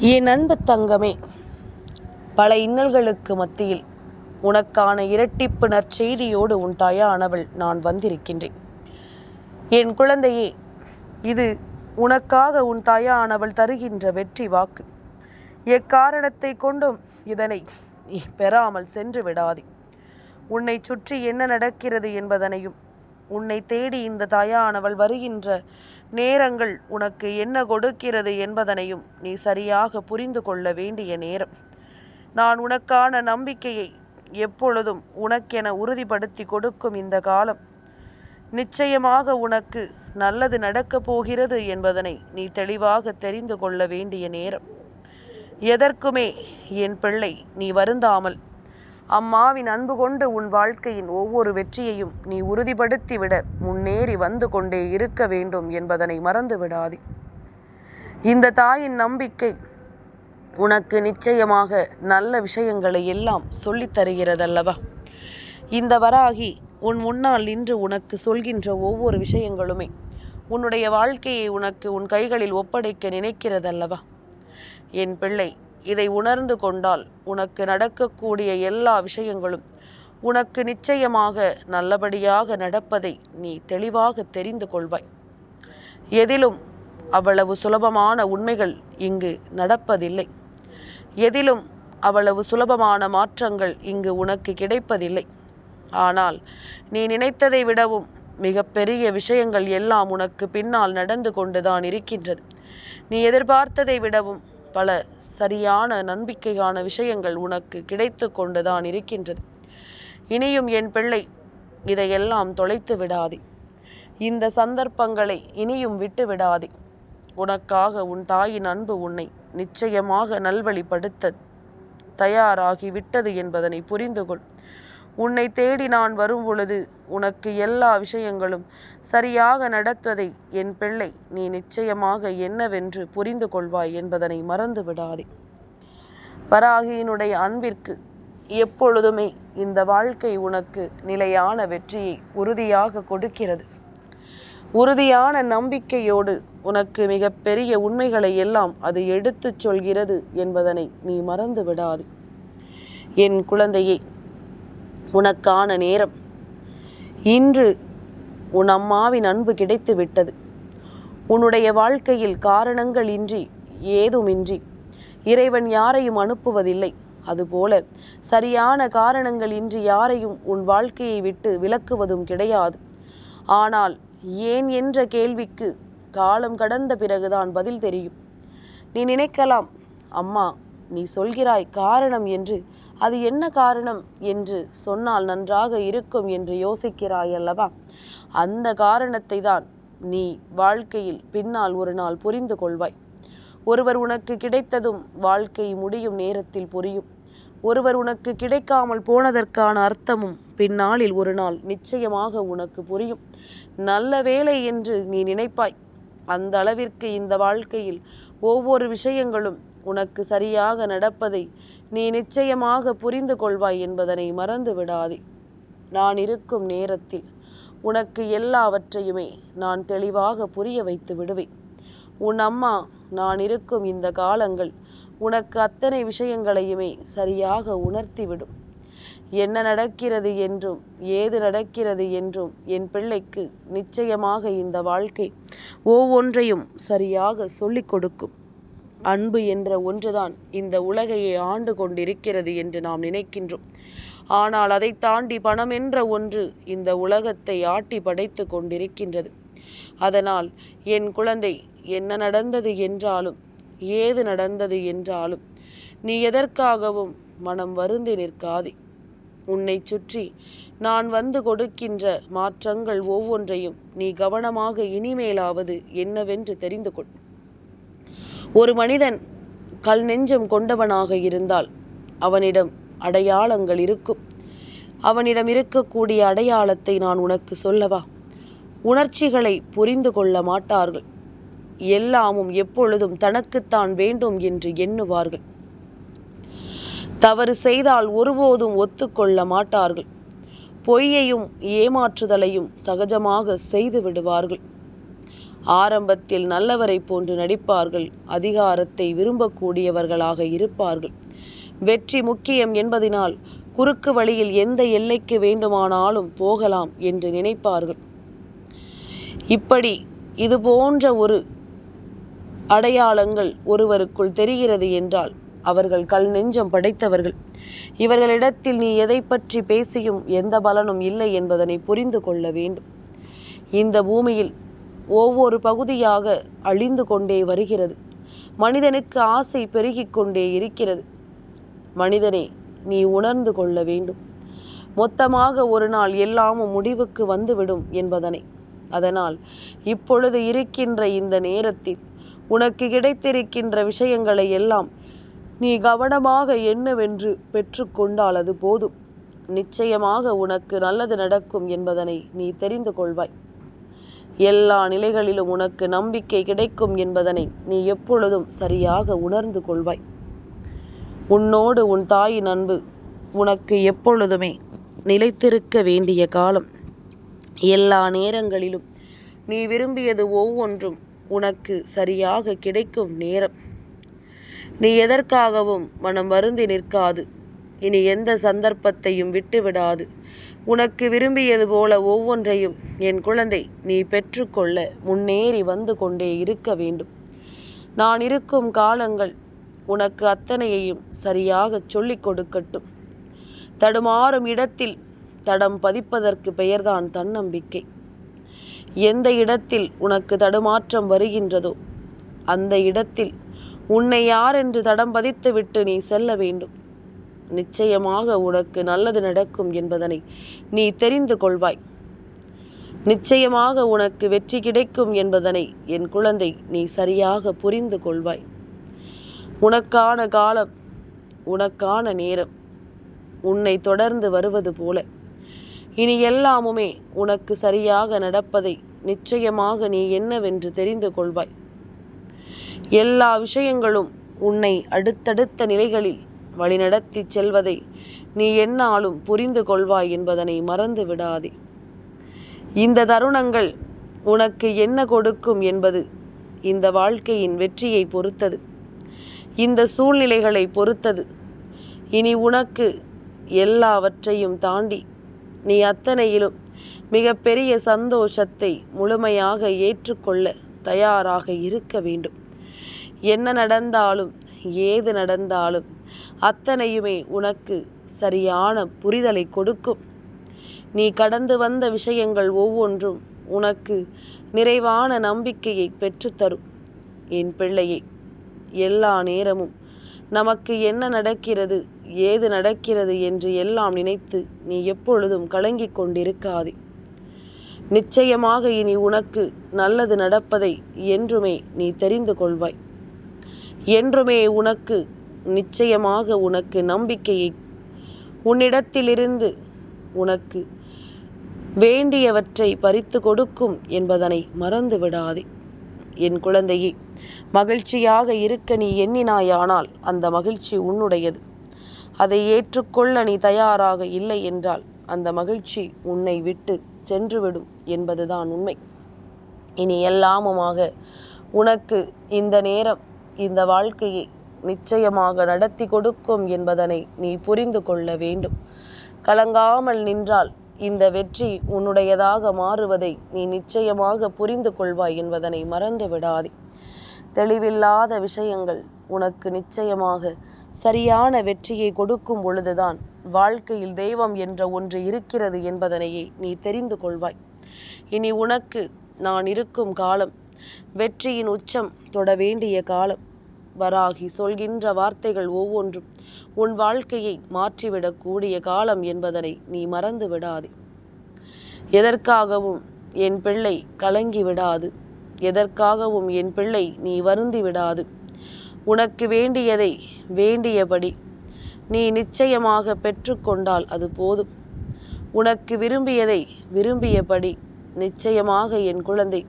என் அன்பு தங்கமே பல இன்னல்களுக்கு மத்தியில் உனக்கான இரட்டிப்பு நற்செய்தியோடு உன் தாயானவள் நான் வந்திருக்கின்றேன். என் குழந்தையே இது உனக்காக உன் தாயானவள் தருகின்ற வெற்றி வாக்கு. எக்காரணத்தை கொண்டும் இதனை நீ பெறாமல் சென்று விடாதே. உன்னை சுற்றி என்ன நடக்கிறது என்பதனையும் உன்னை தேடி இந்த தாயானவள் வருகின்ற நேரங்கள் உனக்கு என்ன கொடுக்கிறது என்பதனையும் நீ சரியாக புரிந்து கொள்ள வேண்டிய நேரம். நான் உனக்கான நம்பிக்கையை எப்பொழுதும் உனக்கென உறுதிப்படுத்தி கொடுக்கும் இந்த காலம். நிச்சயமாக உனக்கு நல்லது நடக்கப் போகிறது என்பதனை நீ தெளிவாக தெரிந்து கொள்ள வேண்டிய நேரம். எதற்குமே என் பிள்ளை நீ வருந்தாமல் அம்மாவின் அன்பு கொண்டு உன் வாழ்க்கையின் ஒவ்வொரு வெற்றியையும் நீ உறுதிப்படுத்திவிட முன்னேறி வந்து கொண்டே இருக்க வேண்டும் என்பதனை மறந்து விடாதே இந்த தாயின் நம்பிக்கை உனக்கு நிச்சயமாக நல்ல விஷயங்களை எல்லாம் சொல்லித் தருகிறதல்லவா? இந்த வராகி உன் முன்னால் நின்று உனக்கு சொல்கின்ற ஒவ்வொரு விஷயங்களுமே உன்னுடைய வாழ்க்கையை உனக்கு உன் கைகளில் ஒப்படைக்க நினைக்கிறதல்லவா? என் பிள்ளை இதை உணர்ந்து கொண்டால் உனக்கு நடக்கக்கூடிய எல்லா விஷயங்களும் உனக்கு நிச்சயமாக நல்லபடியாக நடப்பதை நீ தெளிவாக தெரிந்து கொள்வாய். எதிலும் அவ்வளவு சுலபமான உண்மைகள் இங்கு நடப்பதில்லை. எதிலும் அவ்வளவு சுலபமான மாற்றங்கள் இங்கு உனக்கு கிடைப்பதில்லை. ஆனால் நீ நினைத்ததை விடவும் மிகப்பெரிய விஷயங்கள் எல்லாம் உனக்கு பின்னால் நடந்து கொண்டுதான் இருக்கின்றது. நீ எதிர்பார்த்ததை விடவும் பல சரியான நம்பிக்கையான விஷயங்கள் உனக்கு கிடைத்து கொண்டுதான் இருக்கின்றது. இனியும் என் பிள்ளை இதையெல்லாம் தொலைத்து விடாதே. இந்த சந்தர்ப்பங்களை இனியும் விட்டு விடாதே. உனக்காக உன் தாயின் அன்பு உன்னை நிச்சயமாக நல்வழிப்படுத்த தயாராகி விட்டது என்பதனை புரிந்து கொள் உன்னை தேடி நான் வரும் பொழுது உனக்கு எல்லா விஷயங்களும் சரியாக நடத்துவதை என் பிள்ளை நீ நிச்சயமாக என்னவென்று புரிந்து கொள்வாய் என்பதனை மறந்து விடாதே. வராகியினுடைய அன்பிற்கு எப்பொழுதுமே இந்த வாழ்க்கை உனக்கு நிலையான வெற்றியை உறுதியாக கொடுக்கிறது. உறுதியான நம்பிக்கையோடு உனக்கு மிகப்பெரிய உண்மைகளை எல்லாம் அது எடுத்துச் சொல்கிறது என்பதனை நீ மறந்து விடாதே. என் குழந்தையை உனக்கான நேரம். இன்று உன் அம்மாவின் அன்பு கிடைத்து விட்டது. உன்னுடைய வாழ்க்கையில் காரணங்கள் இன்றி ஏதுமின்றி இறைவன் யாரையும் அனுப்புவதில்லை. அதுபோல சரியான காரணங்கள் இன்றி யாரையும் உன் வாழ்க்கையை விட்டு விலக்குவதும் கிடையாது. ஆனால் ஏன் என்ற கேள்விக்கு காலம் கடந்த பிறகுதான் பதில் தெரியும். நீ நினைக்கலாம் அம்மா நீ சொல்கிறாய் காரணம் என்று அது என்ன காரணம் என்று சொன்னால் நன்றாக இருக்கும் என்று யோசிக்கிறாய் அல்லவா? அந்த காரணத்தை தான் நீ வாழ்க்கையில் பின்னால் ஒரு நாள் புரிந்து கொள்வாய். ஒருவர் உனக்கு கிடைத்ததும் வாழ்க்கை முடியும் நேரத்தில் புரியும். ஒருவர் உனக்கு கிடைக்காமல் போனதற்கான அர்த்தமும் பின்னாளில் ஒரு நாள் நிச்சயமாக உனக்கு புரியும். நல்ல வேலை என்று நீ நினைப்பாய். அந்த அளவிற்கு இந்த வாழ்க்கையில் ஒவ்வொரு விஷயங்களும் உனக்கு சரியாக நடப்பதை நீ நிச்சயமாக புரிந்து கொள்வாய் என்பதனை மறந்து விடாதே. நான் இருக்கும் நேரத்தில் உனக்கு எல்லாவற்றையுமே நான் தெளிவாக புரிய வைத்து விடுவேன். உன் அம்மா நான் இருக்கும் இந்த காலங்கள் உனக்கு அத்தனை விஷயங்களையுமே சரியாக உணர்த்திவிடும். என்ன நடக்கிறது என்றும் ஏது நடக்கிறது என்றும் என் பிள்ளைக்கு நிச்சயமாக இந்த வாழ்க்கை ஒவ்வொன்றையும் சரியாக சொல்லிக் கொடுக்கும். அன்பு என்ற ஒன்றுதான் இந்த உலகையை ஆண்டு கொண்டிருக்கிறது என்று நாம் நினைக்கின்றோம். ஆனால் அதை தாண்டி பணம் என்ற ஒன்று இந்த உலகத்தை ஆட்டி படைத்து கொண்டிருக்கின்றது. அதனால் என் குழந்தை என்ன நடந்தது என்றாலும் ஏது நடந்தது என்றாலும் நீ எதற்காகவும் மனம் வருந்தி நிற்காதே. உன்னை சுற்றி நான் வந்து கொடுக்கின்ற மாற்றங்கள் ஒவ்வொன்றையும் நீ கவனமாக இனிமேலாவது என்னவென்று தெரிந்து கொள். ஒரு மனிதன் கல் நெஞ்சம் கொண்டவனாக இருந்தால் அவனிடம் அடையாளங்கள் இருக்கும். அவனிடம் இருக்கக்கூடிய அடையாளத்தை நான் உனக்கு சொல்லவா? உணர்ச்சிகளை புரிந்து கொள்ள மாட்டார்கள். எல்லாமும் எப்பொழுதும் தனக்குத்தான் வேண்டும் என்று எண்ணுவார்கள். தவறு செய்தால் ஒருபோதும் ஒத்துக்கொள்ள மாட்டார்கள். பொய்யையும் ஏமாற்றுதலையும் சகஜமாக செய்து விடுவார்கள். ஆரம்பத்தில் நல்லவரை போன்று நடிப்பார்கள் அதிகாரத்தை விரும்பக்கூடியவர்களாக இருப்பார்கள். வெற்றி முக்கியம் என்பதினால் குறுக்கு வழியில் எந்த எல்லைக்கு வேண்டுமானாலும் போகலாம் என்று நினைப்பார்கள். இப்படி இது போன்ற ஒரு அடையாளங்கள் ஒருவருக்குள் தெரிகிறது என்றால் அவர்கள் கல் நெஞ்சம் படைத்தவர்கள். இவர்களிடத்தில் நீ எதை பற்றி பேசியும் எந்த பலனும் இல்லை என்பதனை புரிந்து கொள்ள வேண்டும். இந்த பூமியில் ஒவ்வொரு பகுதியாக அழிந்து கொண்டே வருகிறது. மனிதனுக்கு ஆசை பெருகிக் கொண்டே இருக்கிறது. மனிதனே நீ உணர்ந்து கொள்ள வேண்டும். மொத்தமாக ஒரு நாள் எல்லாமும் முடிவுக்கு வந்துவிடும் என்பதனை. அதனால் இப்பொழுது இருக்கின்ற இந்த நேரத்தில் உனக்கு கிடைத்திருக்கின்ற விஷயங்களை எல்லாம் நீ கவனமாக என்னவென்று பெற்றுக்கொண்டால் அது போதும். நிச்சயமாக உனக்கு நல்லது நடக்கும் என்பதனை நீ தெரிந்து கொள்வாய். எல்லா நிலைகளிலும் உனக்கு நம்பிக்கை கிடைக்கும் என்பதனை நீ எப்பொழுதும் சரியாக உணர்ந்து கொள்வாய். உன்னோடு உன் தாயின் அன்பு உனக்கு எப்பொழுதுமே நிலைத்திருக்க வேண்டிய காலம். எல்லா நேரங்களிலும் நீ விரும்பியது ஒவ்வொன்றும் உனக்கு சரியாக கிடைக்கும் நேரம். நீ எதற்காகவும் மனம் வருந்தி நிற்காது. இனி எந்த சந்தர்ப்பத்தையும் விட்டுவிடாது. உனக்கு விரும்பியது போல ஒவ்வொன்றையும் என் குழந்தை நீ பெற்றுக்கொள்ள முன்னேறி வந்து கொண்டே இருக்க வேண்டும். நான் இருக்கும் காலங்கள் உனக்கு அத்தனையையும் சரியாக சொல்லிக் கொடுக்கட்டும். தடுமாறும் இடத்தில் தடம் பதிப்பதற்கு பெயர்தான் தன்னம்பிக்கை. எந்த இடத்தில் உனக்கு தடுமாற்றம் வருகின்றதோ அந்த இடத்தில் உன்னை யார் என்று தடம் பதித்துவிட்டு நீ செல்ல வேண்டும். நிச்சயமாக உனக்கு நல்லது நடக்கும் என்பதனை நீ தெரிந்து கொள்வாய். நிச்சயமாக உனக்கு வெற்றி கிடைக்கும் என்பதனை என் குழந்தை நீ சரியாக புரிந்து கொள்வாய். உனக்கான காலம் உனக்கான நேரம் உன்னை தொடர்ந்து வருவது போல. இனி எல்லாமுமே உனக்கு சரியாக நடப்பதை நிச்சயமாக நீ என்னவென்று தெரிந்து கொள்வாய். எல்லா விஷயங்களும் உன்னை அடுத்தடுத்த நிலைகளில் வழிநடத்தி செல்வதை நீ என்னாலும் புரிந்து கொள்வாய் என்பதனை மறந்து விடாதே. இந்த தருணங்கள் உனக்கு என்ன கொடுக்கும் என்பது இந்த வாழ்க்கையின் வெற்றியை பொறுத்தது. இந்த சூழ்நிலைகளை பொறுத்தது. இனி உனக்கு எல்லாவற்றையும் தாண்டி நீ அத்தனையிலும் மிகப்பெரிய சந்தோஷத்தை முழுமையாக ஏற்றுக்கொள்ள தயாராக இருக்க வேண்டும். என்ன நடந்தாலும் ஏது நடந்தாலும் அத்தனையுமே உனக்கு சரியான புரிதலை கொடுக்கும். நீ கடந்து வந்த விஷயங்கள் ஒவ்வொன்றும் உனக்கு நிறைவான நம்பிக்கையை பெற்றுத்தரும். என் பிள்ளையை எல்லா நேரமும் நமக்கு என்ன நடக்கிறது ஏது நடக்கிறது என்று எல்லாம் நினைத்து நீ எப்பொழுதும் கலங்கிக் கொண்டிருக்காதே. நிச்சயமாக இனி உனக்கு நல்லது நடப்பதை என்றுமே நீ தெரிந்து கொள்வாய். என்றுமே உனக்கு நிச்சயமாக உனக்கு நம்பிக்கையை உன்னிடத்திலிருந்து உனக்கு வேண்டியவற்றை பறித்து கொடுக்கும் என்பதனை மறந்து விடாதே என் குழந்தையே மகிழ்ச்சியாக இருக்க நீ எண்ணினாயானால் அந்த மகிழ்ச்சி உன்னுடையது. அதை ஏற்றுக்கொள்ள நீ தயாராக இல்லை என்றால் அந்த மகிழ்ச்சி உன்னை விட்டு சென்றுவிடும் என்பதுதான் உண்மை. இனி எல்லாமுமாக உனக்கு இந்த நேரம் இந்த வாழ்க்கையை நிச்சயமாக நடத்தி கொடுக்கும் என்பதனை நீ புரிந்து கொள்ள வேண்டும். கலங்காமல் நின்றால் இந்த வெற்றி உன்னுடையதாக மாறுவதை நீ நிச்சயமாக புரிந்து கொள்வாய் என்பதனை மறந்து விடாதே. தெளிவில்லாத விஷயங்கள் உனக்கு நிச்சயமாக சரியான வெற்றியை கொடுக்கும் பொழுதுதான் வாழ்க்கையில் தெய்வம் என்ற ஒன்று இருக்கிறது என்பதனையே நீ தெரிந்து கொள்வாய். இனி உனக்கு நான் இருக்கும் காலம் வெற்றியின் உச்சம் தொட வேண்டிய காலம். வராகி சொல்கின்ற வார்த்தைகள் ஒவ்வொன்றும் உன் வாழ்க்கையை மாற்றிவிடக்கூடிய காலம் என்பதனை நீ மறந்து விடாதே. எதற்காகவும் என் பிள்ளை கலங்கி விடாது. எதற்காகவும் என் பிள்ளை நீ வருந்தி விடாது. உனக்கு வேண்டியதை வேண்டியபடி நீ நிச்சயமாக பெற்றுக்கொண்டால் அது போதும். உனக்கு விரும்பியதை விரும்பியபடி நிச்சயமாக என் குழந்தை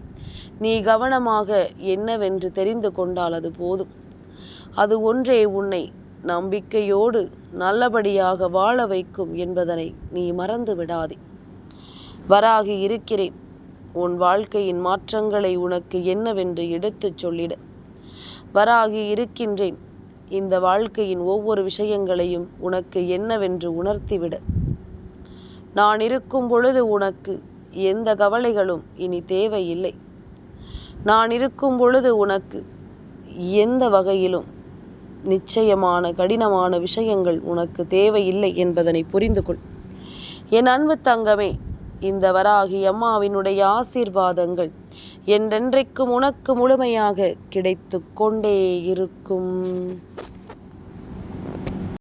நீ கவனமாக என்னவென்று தெரிந்து கொண்டால் அது போதும். அது ஒன்றே உன்னை நம்பிக்கையோடு நல்லபடியாக வாழ வைக்கும் என்பதனை நீ மறந்து விடாதே. வராகி இருக்கிறேன். உன் வாழ்க்கையின் மாற்றங்களை உனக்கு என்னவென்று எடுத்துச் சொல்லிட. வராகி இருக்கின்றேன். இந்த வாழ்க்கையின் ஒவ்வொரு விஷயங்களையும் உனக்கு என்னவென்று உணர்த்திவிட. நான் இருக்கும் பொழுது உனக்கு எந்த கவலைகளும் இனி தேவையில்லை. நான் இருக்கும் பொழுது உனக்கு எந்த வகையிலும் நிச்சயமான கடினமான விஷயங்கள் உனக்கு தேவையில்லை என்பதனை புரிந்து கொள். என் அன்பு தங்கமே இந்த வராகி அம்மாவினுடைய ஆசீர்வாதங்கள் என்றென்றைக்கும் உனக்கு முழுமையாக கிடைத்து கொண்டே இருக்கும்.